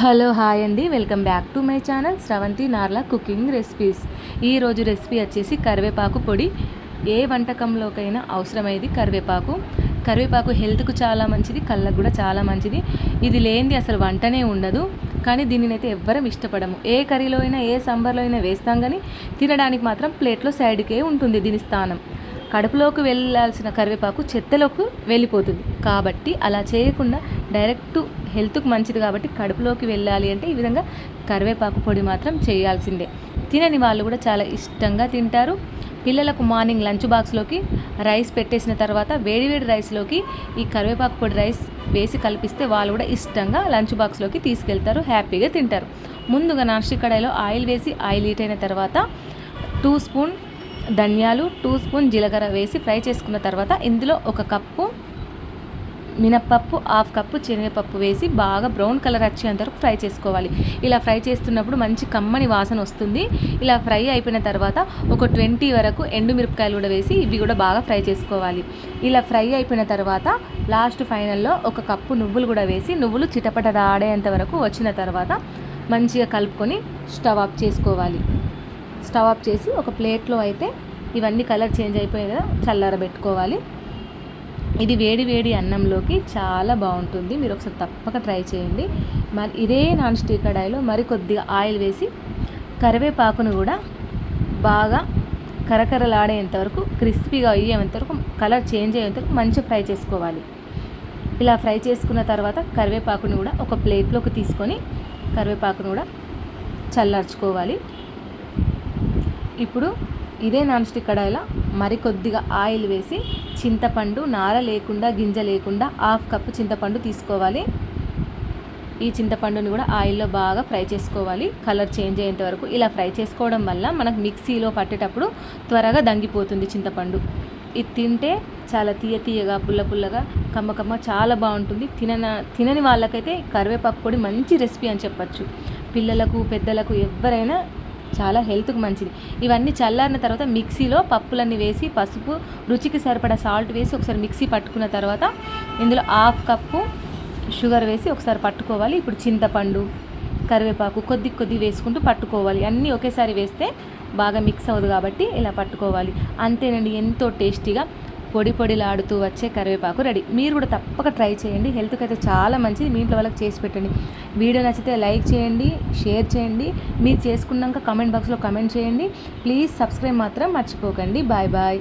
Hello hi అండి. Welcome back to my channel Sravanthi Narla cooking recipes. ఈరోజు recipe వచ్చేసి కరివేపాకు పొడి. ఏ వంటకంలోకైనా అవసరమైంది కరివేపాకు. కరివేపాకు హెల్త్కు చాలా మంచిది కళ్ళకు కూడా చాలా మంచిది. ఇది లేనిది అసలు వంటనే ఉండదు. కానీ దీనిని అయితే ఎవ్వరం ఇష్టపడము. ఏ కర్రీలో అయినా ఏ సాంబార్లో అయినా వేస్తాం కానీ తినడానికి మాత్రం ప్లేట్లో సైడ్కే ఉంటుంది దీని స్థానం. కడుపులోకి వెళ్ళాల్సిన కరివేపాకు చెత్తలోకి వెళ్ళిపోతుంది. కాబట్టి అలా చేయకుండా డైరెక్ట్ హెల్త్కు మంచిది కాబట్టి కడుపులోకి వెళ్ళాలి అంటే ఈ విధంగా కరివేపాకు పొడి మాత్రం చేయాల్సిందే. తినని వాళ్ళు కూడా చాలా ఇష్టంగా తింటారు. పిల్లలకు మార్నింగ్ లంచ్ బాక్స్లోకి రైస్ పెట్టేసిన తర్వాత వేడివేడి రైస్లోకి ఈ కరివేపాకు పొడి రైస్ వేసి కలిపిస్తే వాళ్ళు కూడా ఇష్టంగా లంచ్ బాక్స్లోకి తీసుకెళ్తారు హ్యాపీగా తింటారు. ముందుగా నాస్టిక్ కడాయిలో ఆయిల్ వేసి ఆయిల్ హీట్ అయిన తర్వాత టూ స్పూన్ ధనియాలు టూ స్పూన్ జీలకర్ర వేసి ఫ్రై చేసుకున్న తర్వాత ఇందులో ఒక కప్పు మినప్పప్పు హాఫ్ కప్పు శనగపప్పు వేసి బాగా బ్రౌన్ కలర్ వచ్చేంత వరకు ఫ్రై చేసుకోవాలి. ఇలా ఫ్రై చేస్తున్నప్పుడు మంచి కమ్మని వాసన వస్తుంది. ఇలా ఫ్రై అయిపోయిన తర్వాత ఒక ట్వంటీ వరకు ఎండు మిరపకాయలు కూడా వేసి ఇవి కూడా బాగా ఫ్రై చేసుకోవాలి. ఇలా ఫ్రై అయిపోయిన తర్వాత లాస్ట్ ఫైనల్లో ఒక కప్పు నువ్వులు కూడా వేసి నువ్వులు చిటపట ఆడేంత వరకు వచ్చిన తర్వాత మంచిగా కలుపుకొని స్టవ్ ఆఫ్ చేసుకోవాలి. స్టవ్ ఆఫ్ చేసి ఒక ప్లేట్లో అయితే ఇవన్నీ కలర్ చేంజ్ అయిపోయాయి కదా చల్లారబెట్టుకోవాలి. ఇది వేడి వేడి అన్నంలోకి చాలా బాగుంటుంది. మీరు ఒకసారి తప్పక ట్రై చేయండి. మరి ఇదే నాన్ స్టిక్ కడాయిలో మరి కొద్దిగా ఆయిల్ వేసి కరివేపాకును కూడా బాగా కరకరలాడేంతవరకు క్రిస్పీగా అయ్యేంతవరకు కలర్ చేంజ్ అయ్యేంత వరకు మంచిగా ఫ్రై చేసుకోవాలి. ఇలా ఫ్రై చేసుకున్న తర్వాత కరివేపాకును కూడా ఒక ప్లేట్లోకి తీసుకొని కరివేపాకును కూడా చల్లార్చుకోవాలి. ఇప్పుడు ఇదే నాన్ స్టిక్ కడాయిలో మరికొద్దిగా ఆయిల్ వేసి చింతపండు నార లేకుండా గింజ లేకుండా హాఫ్ కప్పు చింతపండు తీసుకోవాలి. ఈ చింతపండుని కూడా ఆయిల్లో బాగా ఫ్రై చేసుకోవాలి. కలర్ చేంజ్ అయ్యేంత వరకు ఇలా ఫ్రై చేసుకోవడం వల్ల మనకు మిక్సీలో పట్టేటప్పుడు త్వరగా దంగిపోతుంది చింతపండు. ఇది తింటే చాలా తీయ తీయగా పుల్ల పుల్లగా కమ్మ కమ్మ చాలా బాగుంటుంది. తినన తినని వాళ్ళకైతే కరివేపాకు పొడి మంచి రెసిపీ అని చెప్పచ్చు. పిల్లలకు పెద్దలకు ఎవరైనా చాలా హెల్త్కి మంచిది. ఇవన్నీ చల్లారిన తర్వాత మిక్సీలో పప్పులన్నీ వేసి పసుపు రుచికి సరిపడా సాల్ట్ వేసి ఒకసారి మిక్సీ పట్టుకున్న తర్వాత ఇందులో హాఫ్ కప్పు షుగర్ వేసి ఒకసారి పట్టుకోవాలి. ఇప్పుడు చింతపండు కరివేపాకు కొద్ది కొద్ది వేసుకుంటూ పట్టుకోవాలి. అన్నీ ఒకేసారి వేస్తే బాగా మిక్స్ అవ్వదు కాబట్టి ఇలా పట్టుకోవాలి. అంతేనండి ఎంతో టేస్టీగా పొడి పొడిలాడుతూ వచ్చే కరివేపాకు రెడీ. మీరు కూడా తప్పక ట్రై చేయండి. హెల్త్కి అయితే చాలా మంచిది. మీ ఇంట్లో వాళ్ళకి చేసి పెట్టండి. వీడియో నచ్చితే లైక్ చేయండి షేర్ చేయండి. మీరు చేసుకున్నాక కామెంట్ బాక్స్లో కమెంట్ చేయండి. ప్లీజ్ సబ్స్క్రైబ్ మాత్రం మర్చిపోకండి. Bye bye.